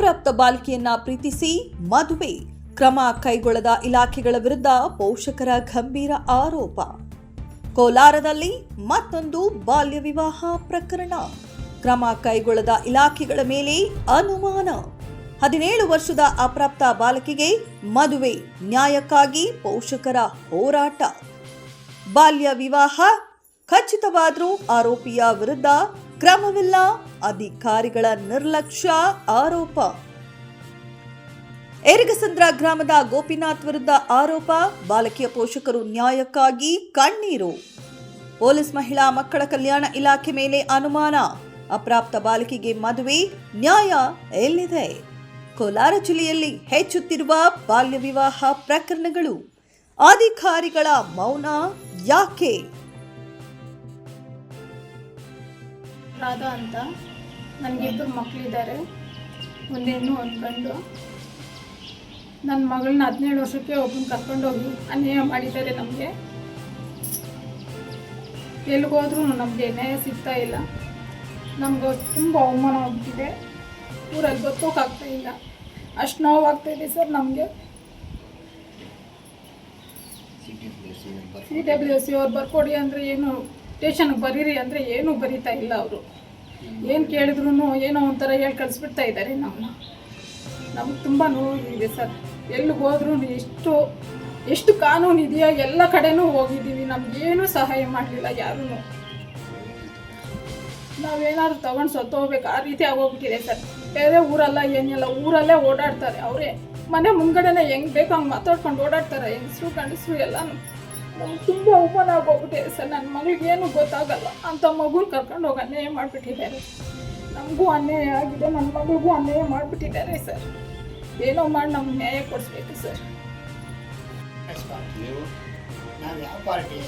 ಅಪ್ರಾಪ್ತ ಬಾಲಿಕೆಯನ್ನ ಪ್ರೀತಿಸಿ ಮದುವೆ ಕ್ರಮ ಕೈಗೊಳ್ಳದ ಇಲಾಖೆಗಳ ವಿರುದ್ಧ ಪೋಷಕರ ಗಂಭೀರ ಆರೋಪ. ಕೋಲಾರದಲ್ಲಿ ಮತ್ತೊಂದು ಬಾಲ್ಯ ವಿವಾಹ ಪ್ರಕರಣ. ಕ್ರಮ ಕೈಗೊಳ್ಳದ ಇಲಾಖೆಗಳ ಮೇಲೆ ಅನುಮಾನ. ಹದಿನೇಳು ವರ್ಷದ ಅಪ್ರಾಪ್ತ ಬಾಲಕಿಗೆ ಮದುವೆ, ನ್ಯಾಯಕ್ಕಾಗಿ ಪೋಷಕರ ಹೋರಾಟ. ಬಾಲ್ಯ ವಿವಾಹ ಖಚಿತವಾದರೂ ಆರೋಪಿಯ ವಿರುದ್ಧ ಕ್ರಮವಿಲ್ಲ, ಅಧಿಕಾರಿಗಳ ನಿರ್ಲಕ್ಷ್ಯ, ಆರೋಪ. ಏರಿಗಸಂದ್ರ ಗ್ರಾಮದ ಗೋಪಿನಾಥ್ ವಿರುದ್ಧ ಆರೋಪ, ಬಾಲಕಿಯ ಪೋಷಕರು ನ್ಯಾಯಕ್ಕಾಗಿ ಕಣ್ಣೀರು. ಪೊಲೀಸ್ ಮಹಿಳಾ ಮಕ್ಕಳ ಕಲ್ಯಾಣ ಇಲಾಖೆ ಮೇಲೆ ಅನುಮಾನ. ಅಪ್ರಾಪ್ತ ಬಾಲಕಿಗೆ ಮದುವೆ, ನ್ಯಾಯ ಎಲ್ಲಿದೆ? ಕೋಲಾರ ಜಿಲ್ಲೆಯಲ್ಲಿ ಹೆಚ್ಚುತ್ತಿರುವ ಬಾಲ್ಯ ವಿವಾಹ ಪ್ರಕರಣಗಳು. ಅಧಿಕಾರಿಗಳ ಮೌನ ಯಾಕೆ? ರಾಧಾ ಅಂತ ನನಗಿಬ್ಬರು ಮಕ್ಕಳಿದ್ದಾರೆ ಒಂದೇನು ಹೆಣ್ಣು ಒಂದು ಗಂಡು. ನನ್ನ ಮಗಳನ್ನ ಹದಿನೇಳು ವರ್ಷಕ್ಕೆ ಒಬ್ಬನ ಕರ್ಕೊಂಡೋಗಿ ಅನ್ಯಾಯ ಮಾಡಿದ್ದಾರೆ ನಮಗೆ. ಎಲ್ಲಿಗೋದ್ರೂ ನಮಗೆ ನ್ಯಾಯ ಸಿಗ್ತಾ ಇಲ್ಲ. ನಮ್ಗೆ ತುಂಬ ಅವಮಾನ ಆಗ್ತಿದೆ ಊರಲ್ಲಿ ಗೊತ್ತೋಕ್ಕಾಗ್ತಾ ಇಲ್ಲ. ಅಷ್ಟು ನೋವಾಗ್ತಾ ಇದೆ ಸರ್ ನಮಗೆ. ಸಿ ಡಬ್ಲ್ಯೂ ಸಿ ಅವ್ರು ಬರ್ಕೊಡಿ ಅಂದರೆ ಏನು ಸ್ಟೇಷನ್ಗೆ ಬರೀರಿ ಅಂದರೆ ಏನೂ ಬರೀತಾ ಇಲ್ಲ ಅವರು. ಏನು ಕೇಳಿದ್ರು ಏನೋ ಒಂಥರ ಹೇಳಿ ಕಳಿಸ್ಬಿಡ್ತಾ ಇದ್ದಾರೆ ನಮ್ಮನ್ನ ನಮ್ಗೆ ತುಂಬ ನೋವಿದೆ ಸರ್. ಎಲ್ಲಿಗೆ ಹೋದ್ರೂ ಎಷ್ಟು ಎಷ್ಟು ಕಾನೂನು ಇದೆಯಾ ಎಲ್ಲ ಕಡೆನೂ ಹೋಗಿದ್ದೀವಿ. ನಮಗೇನು ಸಹಾಯ ಮಾಡಲಿಲ್ಲ ಯಾರೂ ನಾವೇನಾದ್ರು ತೊಗೊಂಡು ಸತ್ತೋಗ್ಬೇಕು ಆ ರೀತಿ ಆಗೋಗ್ಬಿಟ್ಟಿದೆ ಸರ್. ಬೇರೆ ಊರಲ್ಲ, ಏನಿಲ್ಲ. ಊರಲ್ಲೇ ಓಡಾಡ್ತಾರೆ ಅವರೇ. ಮನೆ ಮುಂದ್ಗಡೆನೆ ಹೆಂಗೆ ಬೇಕೋ ಹಂಗೆ ಮಾತಾಡ್ಕೊಂಡು ಓಡಾಡ್ತಾರೆ. ಹೆಂಗಸ್ರು ಗಂಡಸರು ಎಲ್ಲನೂ. ನಮ್ಗೆ ತುಂಬ ಓಪನ್ ಆಗೋಗ್ಬಿಟ್ಟಿದೆ ಸರ್ ನನ್ನ ಮಗಳಿಗೆ ಏನು ಗೊತ್ತಾಗಲ್ಲ. ಅಂತ ಮಗುನ ಕರ್ಕೊಂಡು ಹೋಗಿ ಅನ್ಯಾಯ ಮಾಡಿಬಿಟ್ಟಿದ್ದಾರೆ. ನಮಗೂ ಅನ್ಯಾಯ ಆಗಿದೆ. ನನ್ನ ಮಗಳಿಗೂ ಅನ್ಯಾಯ ಮಾಡಿಬಿಟ್ಟಿದ್ದಾರೆ ಸರ್. ಏನೋ ಮಾಡಿ ನಮ್ಗೆ ನ್ಯಾಯ ಕೊಡಿಸ್ಬೇಕು ಸರ್. ಯಾವ ಪಾರ್ಟಿ ಯಾವ ಪಾರ್ಟಿ?